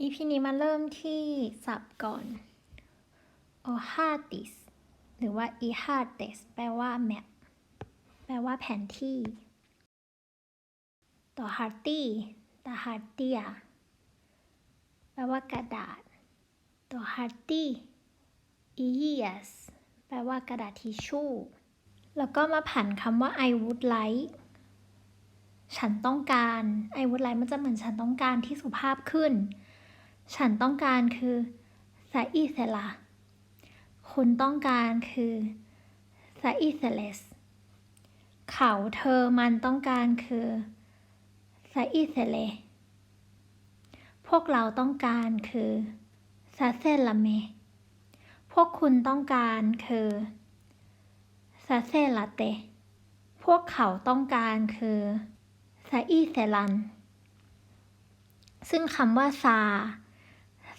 EP นี้มาเริ่มที่ศัพท์ก่อน o h a t i s หรือว่า e h a t e s แปลว่า map แปลว่าแผนที่ ต่อ h a r t y ต่อ h a r t i a แปลว่ากระดาษ ต่อ h a r t y e s แปลว่ากระดาษทิชชู่ แล้วก็มาผันคำว่า I would like ฉันต้องการ I would like มันจะเหมือนฉันต้องการที่สุภาพขึ้น ฉันต้องการคือซาอิเซลาคุณต้องการคือซาอิเซเลส เขาเธอมันต้องการคือซาอิเซเล พวกเราต้องการคือซาเซลาเม พวกคุณต้องการคือซาเซลาเต พวกเขาต้องการคือซาอิเซลัน ซึ่งคำว่าซา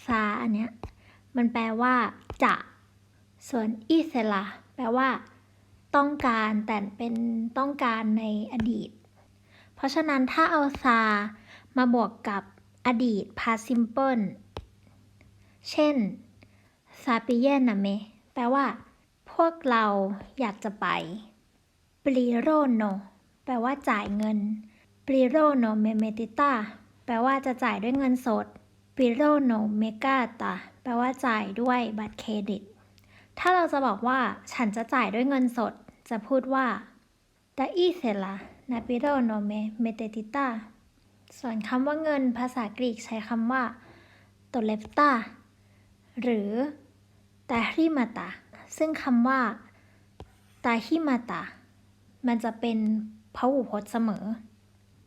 ซาอันเนี้ยมันแปลว่า จะ ส่วนอิเซลาแปลว่า ต้องการแต่เป็นต้องการในอดีต เพราะฉะนั้นถ้าเอาซามาบวกกับอดีต past simple เช่นซาปิเยนะเมแปลว่า พวกเราอยากจะไปปริโรโนแปลว่าจ่ายเงินปริโรโนเมเมติต้าแปลว่าจะจ่ายด้วยเงินสด ปิโรโนเมกาตาแปลว่าจ่ายด้วยบัตรเครดิต ถ้าเราจะบอกว่าฉันจะจ่ายด้วยเงินสด จะพูดว่า da isela na piro no me metetita ส่วนคำว่าเงินภาษากรีกใช้คำว่า tolepta หรือ tahrimata ซึ่งคำว่า tahimata มันจะเป็นพหูพจน์เสมอ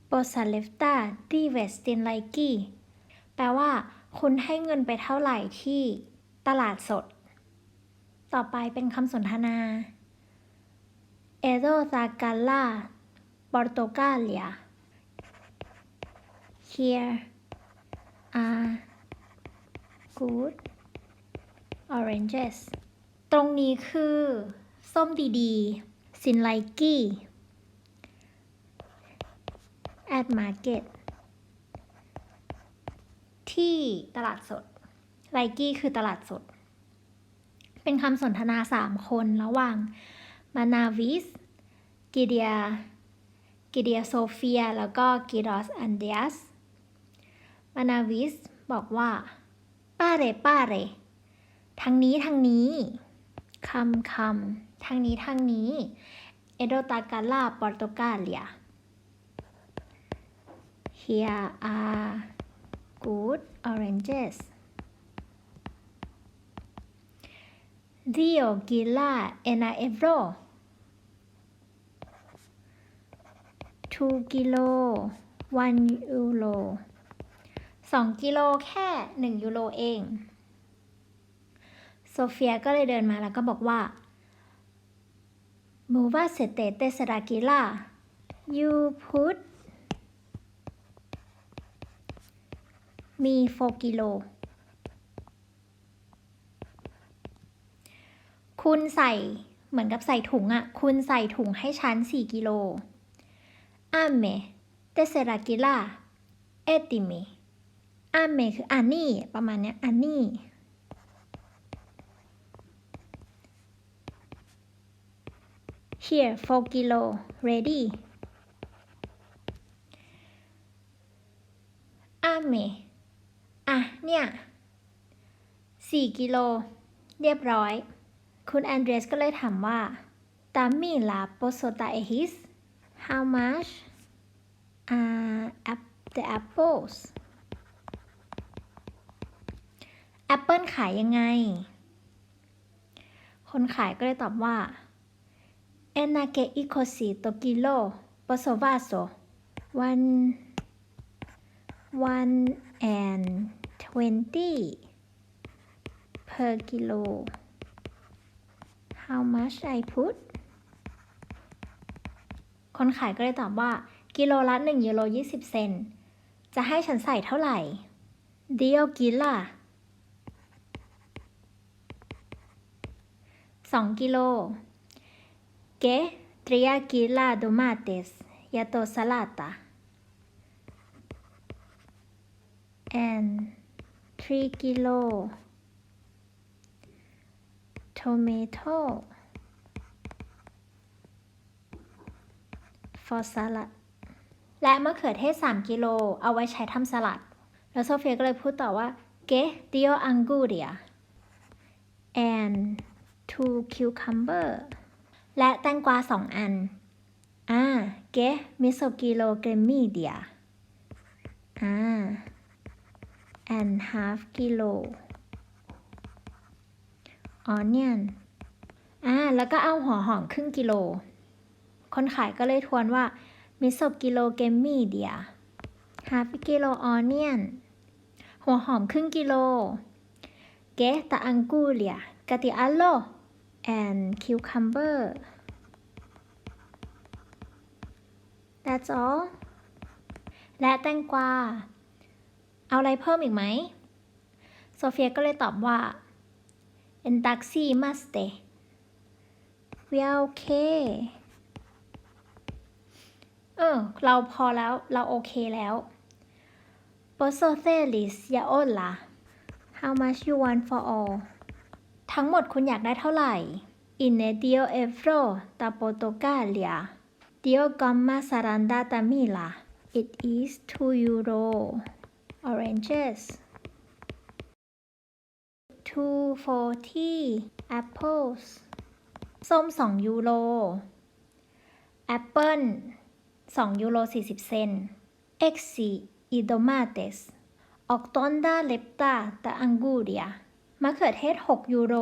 posalefta di vestin laiki แปลว่า คุณให้เงินไปเท่าไหร่ที่ตลาดสด ต่อไปเป็นคำสนทนา e d o Zagala Portugalia Here are good oranges ตรงนี้คือ ส้มดีๆ สินไลกี้ at market ที่ตลาดสดไลกี้คือตลาดสด เป็นคำสนทนาสามคนระหว่างมานาวิสกิเดียกิเดียโซเฟีย แล้วก็กิรอสอันเดียสมานาวิสบอกว่าป้าเรป้าเรทางนี้ทางนี้คำคำทางนี้ทางนี้เอโดตากาลาปอร์โตกาเลีย Here are good oranges Dio gila ena euro 2กิโล1ยูโร2กิโลแค่ 1 ยูโรเอง โซเฟียก็เลยเดินมาแล้วก็บอกว่ามูว่าเสเตเตสรากิล่า you put มี 4 กิโล คุณใส่เหมือนกับใส่ถุงอะ่ะ คุณใส่ถุงให้ฉัน 4 กิโลอาเมเตเซรากิล่าเอติเมอาเมคืออันนี่ประมาณเนี้ยอันนี่ here 4 กิโล ready อาเมอะ เนี่ย 4 กิโล เรียบร้อย คุณแอนเดรสก็เลยถามว่าตามมีลาโปโซตาเอฮิส how much are the apples แอปเปิลขายยังไง คนขายก็เลยตอบว่า e n a que i cosi to kilo poso vaso one one and twenty per kilo how much I put คนขายก็เลยตอบว่า กิโลละ1ยูโร20 เซน จะให้ฉันใส่เท่าไหร่ เดียวกิล่ะ 2 กิโล เกตรียกิลาโดมาเตสยาโตซาลาตา and 3 กิโล tomato for salad และมะเขือเทศ 3 กิโล เอาไว้ใช้ทำสลัด แล้วโซเฟียก็เลยพูดต่อว่า que dio anguria and two cucumber และแตงกวา 2 อัน อ่า que miso kilo cremidia อ่า and half kilo onion อ่าแล้วก็เอาหัวหอมครึ่งกิโล คนขายก็เลยทวนว่า มิโซะกิโลเกมมี่เดีย half กิโลออเนียนหัวหอมครึ่งกิโล เกตาอังกูเลียกาติอัลโล and cucumber that's all และแตงกวา เอาอะไรเพิ่มอีกไหม โซเฟียก็เลยตอบว่า en taxi más de we are okay เออเราพอแล้วเราโอเคแล้ว Poso Celis ya hola How much you want for all ทั้งหมดคุณอยากได้เท่าไหร่ In e dio evro ta Portugalia dio gamma saranda tamila It is 2 euro Oranges 240 apples ส้ม 2 ยูโร แอปเปิล2ยูโร 40 เซน exi y tomates octonda lepta ta anguria มะเขือเทศ 6 ยูโร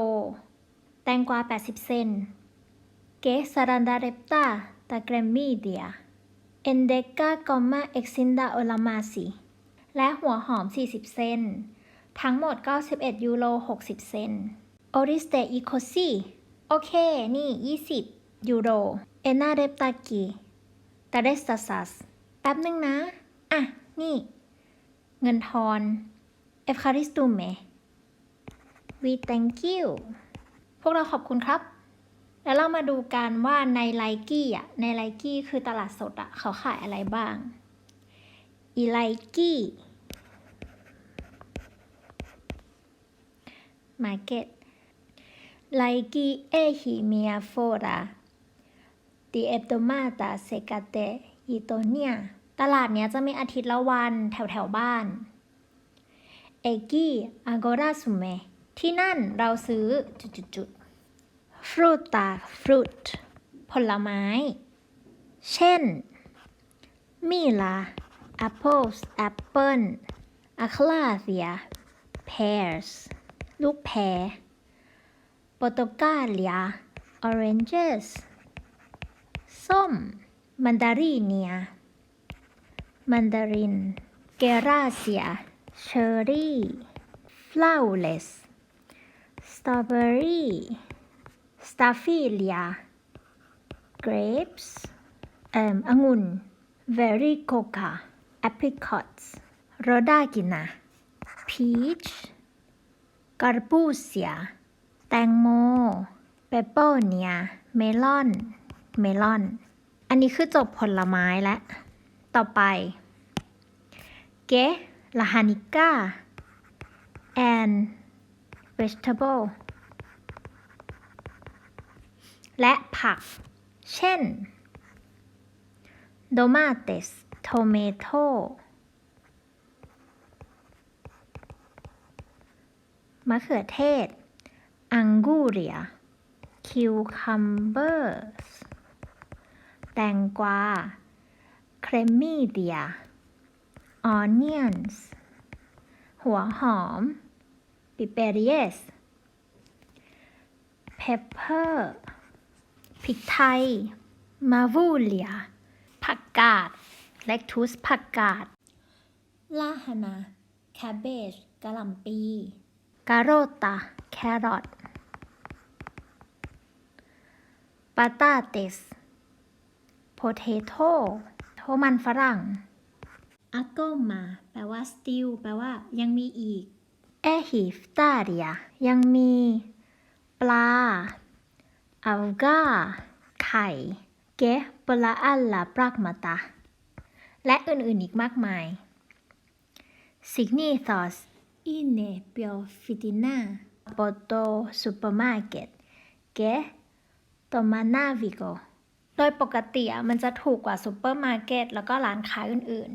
แตงกวา 80 เซนต์ que saranda lepta ta cremidia endeca gomma exinda olamasi และหัวหอม 40 เซน ทั้งหมด 91 ยูโร 60 เซนต์ oriste i cosi โอเค นี่ 20 ยูโร เอนาเรปตากีตาเรสตาซัส แป๊บนึงนะ อะ นี่ เงินทอน เอฟคาริสตูเม we thank you พวกเราขอบคุณครับ แล้วเรามาดูกันว่าในไลกี้อะ ในไลกี้คือตลาดสดอะ เขาขายอะไรบ้าง อีไลกี้ Market Laiki ehimia fora di ebdomata secate itonia ตลาดเนี้ยจะมีอาทิตย์ละวันแถวแถวบ้านเอกี้อากราสุเมที่นั่นเราซื้อจุดๆฟรุตตาฟรุตผลไม้ เช่น มีลา apples apple อะคลาเซีย pears ลูกแพรโปรตุกาเลีย oranges ส้ม มันดารีเนีย มันดาริน เกราเซีย เชอร์รี่ flawless สตรอเบอรี่สตาฟิเลีย grapes เอ่มองุ่น very coca apricots โรดากินา peach ก a รปูเซีย แตงโมเปเปอร์เนีย เมลอน เมลอน อันนี้คือจบผลไม้แล้วต่อไป เกลาฮานิก้า and vegetable และผัก เช่น domates tomato มะเขือเทศ อังกูเรีย คิวคัมเบอร์สแตงกวา เครมมี่เดีย ออนเนียนส์ หัวหอม ปิเปเรียส เพปเปอร์ พริกไทย มาวูเลีย ผักกาด เลกทูสผักกาด ลาฮานา แคบเบจกะหล่ำปี กาโรตาแครอทปาตาเตสโพเทโต้โทมันฝรั่งอาโกมาแปลว่าสติลแปลว่า ยังมีอีกเอฮิฟตาเรียยังมี ปลาอัลกาไข่ เกปลาอัลลาปรากมาตา และอื่นๆอีกมากมายซิกนีซอส ine pio fitina poto supermarket ke tomanavigo โดยปกติอะมันจะถูกกว่าซูเปอร์มาร์เก็ตแล้วก็ร้านค้าอื่น